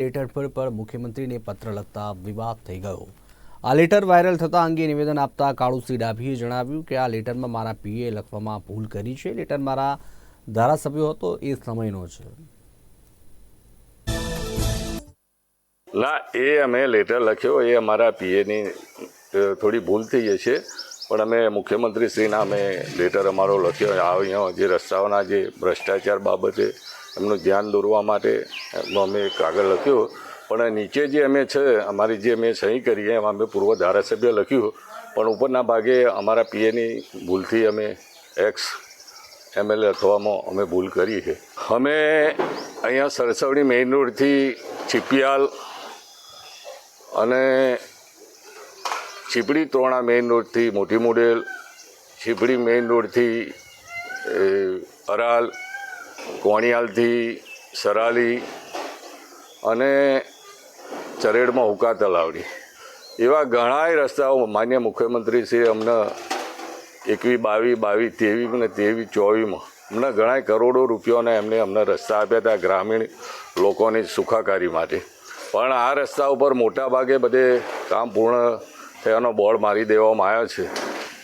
Letter પર પર મુખ્યમંત્રીને પત્ર લખતા વિવાદ થઈ ગયો. આ લેટર વાયરલ થતા અંગે નિવેદન આપતા કાળુસિંહ ડાભીએ જણાવ્યું કે આ લેટરમાં મારા પીએ લખવામાં ભૂલ કરી છે. લેટર મારા ધારાસભ્યો હતો, એ સમયનો છે. ના, એ અમે લેટર લખ્યો, એ અમારા પીએની થોડી ભૂલ થઈ જશે. પણ અમે મુખ્યમંત્રીશ્રીના અમે લેટર અમારો લખ્યો. અહીંયા જે રસ્તાઓના જે ભ્રષ્ટાચાર બાબતે એમનું ધ્યાન દોરવા માટે એમનો અમે કાગળ લખ્યો. પણ નીચે જે અમે છે, અમારી જે અમે સહી કરી એમાં અમે પૂર્વ ધારાસભ્ય લખ્યું. પણ ઉપરના ભાગે અમારા પીએની ભૂલથી અમે એક્સ એમએલએ અથવામાં અમે ભૂલ કરી છે. અમે અહીંયા સરસવણી મેઇન રોડથી ચીપિયાલ અને ચીપડી ત્રોણા મેઇન રોડથી મોટી મોડેલ ચીપડી મેઇન રોડથી અરાલ કોણિયાલથી સરાલી અને ચરેડમાં હુકા તલાવડી. એવા ઘણાય રસ્તાઓ માન્ય મુખ્યમંત્રીશ્રીએ અમને એકવી, બાવી બાવી તેવી અને તેવી ચોવીમાં અમને ઘણાય કરોડો રૂપિયાના એમને અમને રસ્તા આપ્યા હતા ગ્રામીણ લોકોની સુખાકારી માટે. પણ આ રસ્તા ઉપર મોટા ભાગે બધે કામ પૂર્ણ થયાનો બોર્ડ મારી દેવામાં આવ્યો છે.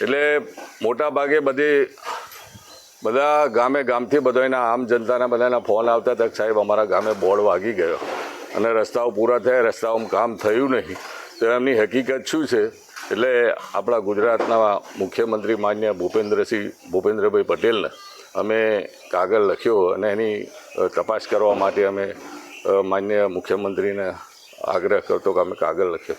એટલે મોટા ભાગે બધે બધા ગામે ગામથી બધાના આમ જનતાના બધાના ફોન આવતા હતા સાહેબ, અમારા ગામે બોર્ડ વાગી ગયો અને રસ્તાઓ પૂરા થયા, રસ્તાઓમાં કામ થયું નહીં. તો એમની હકીકત શું છે? એટલે આપણા ગુજરાતના મુખ્યમંત્રી માન્ય ભૂપેન્દ્રસિંહ, ભૂપેન્દ્રભાઈ પટેલને અમે કાગળ લખ્યો અને એની તપાસ કરવા માટે અમે માન્ય મુખ્યમંત્રીને આગ્રહ કરતો કે અમે કાગળ લખ્યો.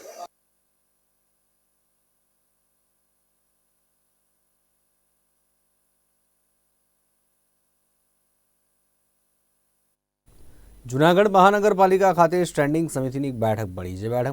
જૂનાગઢ મહાનગરપાલિકા ખાતે સ્ટેન્ડિંગ સમિતિની બેઠક મળી જે બેઠકમાં